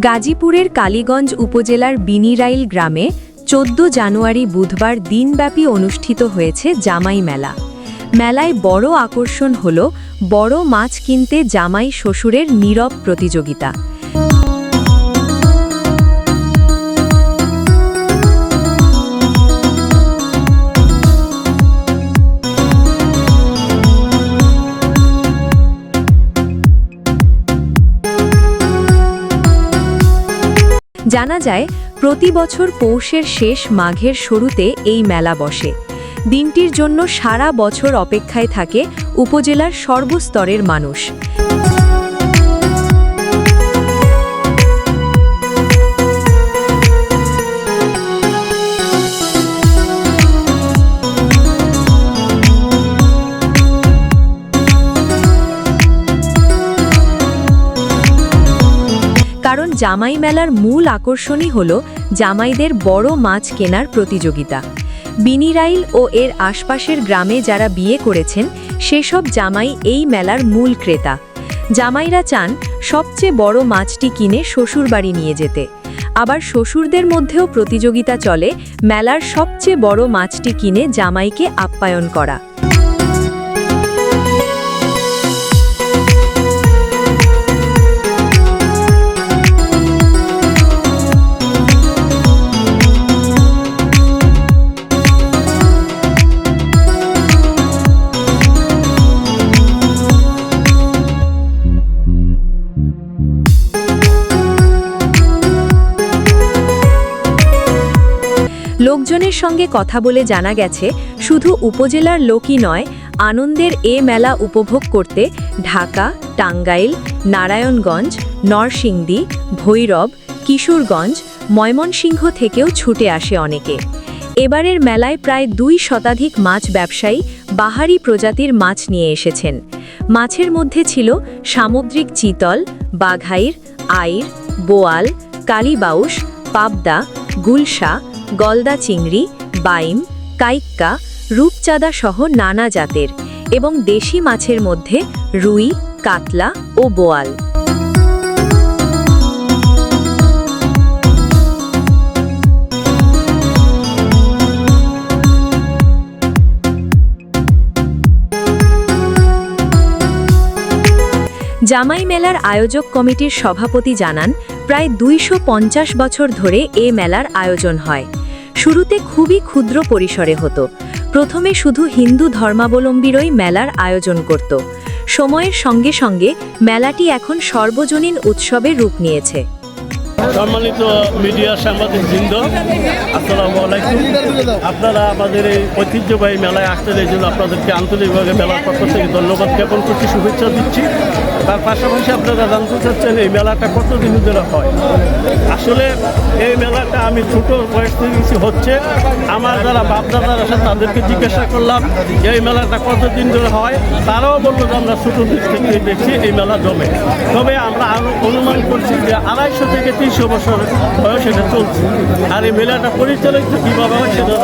গাজীপুরের কালীগঞ্জ উপজেলার বিনিরাইল গ্রামে চোদ্দ জানুয়ারি বুধবার দিনব্যাপী অনুষ্ঠিত হয়েছে জামাই মেলা। মেলায় বড় আকর্ষণ হল বড় মাছ কিনতে জামাই শ্বশুরের নীরব প্রতিযোগিতা। জানা যায়, প্রতি বছর পৌষের শেষ মাঘের শুরুতে এই মেলা বসে। দিনটির জন্য সারা বছর অপেক্ষায় থাকে উপজেলার সর্বস্তরের মানুষ। জামাই মেলার মূল আকর্ষণই হল জামাইদের বড় মাছ কেনার প্রতিযোগিতা। বিনিরাইল ও এর আশপাশের গ্রামে যারা বিয়ে করেছেন, সেসব জামাই এই মেলার মূল ক্রেতা। জামাইরা চান সবচেয়ে বড় মাছটি কিনে শ্বশুরবাড়ি নিয়ে যেতে। আবার শ্বশুরদের মধ্যেও প্রতিযোগিতা চলে, মেলার সবচেয়ে বড় মাছটি কিনে জামাইকে আপ্যায়ন করা। লোকজনের সঙ্গে কথা বলে জানা গেছে, শুধু উপজেলার লোকই নয়, আনন্দের এ মেলা উপভোগ করতে ঢাকা, টাঙ্গাইল, নারায়ণগঞ্জ, নরসিংদী, ভৈরব, কিশোরগঞ্জ, ময়মনসিংহ থেকেও ছুটে আসে অনেকে। এবারের মেলায় প্রায় দুই শতাধিক মাছ ব্যবসায়ী বাহারি প্রজাতির মাছ নিয়ে এসেছেন। মাছের মধ্যে ছিল সামুদ্রিক চিতল, বাঘাইর, আইর, বোয়াল কালীবাউস পাবদা, গুলশা গলদা চিংড়ি, বাইম, কাইক্কা, রূপচাঁদা সহ নানা জাতের এবং দেশি মাছের মধ্যে রুই, কাতলা ও বোয়াল। জামাই মেলার আয়োজক কমিটির সভাপতি জানান, প্রায় দুইশো পঞ্চাশ বছর ধরে এ মেলার আয়োজন হয়। শুরুতে খুবই ক্ষুদ্র পরিসরে হতো। প্রথমে শুধু হিন্দু ধর্মাবলম্বীরই মেলার আয়োজন করত। সময়ের সঙ্গে সঙ্গে মেলাটি এখন সর্বজনীন উৎসবে রূপ নিয়েছে। সম্মানিত মিডিয়া সাংবাদিক বৃন্দ, আসসালামু আলাইকুম। আপনারা আমাদের এই ঐতিহ্যবাহী মেলায় এই জন্য আপনাদেরকে আন্তরিকভাবে মেলার পক্ষ থেকে ধন্যবাদ জ্ঞাপন করছি, শুভেচ্ছা দিচ্ছি। তার পাশাপাশি আপনারা জানতে চাচ্ছেন, এই মেলাটা কতদিন ধরে হয়? আসলে এই মেলাটা আমি ছোট বয়স থেকে কিছু হচ্ছে। আমার যারা বাপদাদার আছে, তাদেরকে জিজ্ঞাসা করলাম, এই মেলাটা কতদিন ধরে হয়? তারাও বলল যে আমরা ছোটো দিক থেকে দেখছি, এই মেলা জমে। তবে আমরা আরও অনুমান করছি যে আড়াইশো থেকে তিনশো বছর বয়স এটা আর এই মেলাটা পরিচালিত কীভাবে হয় সেটা।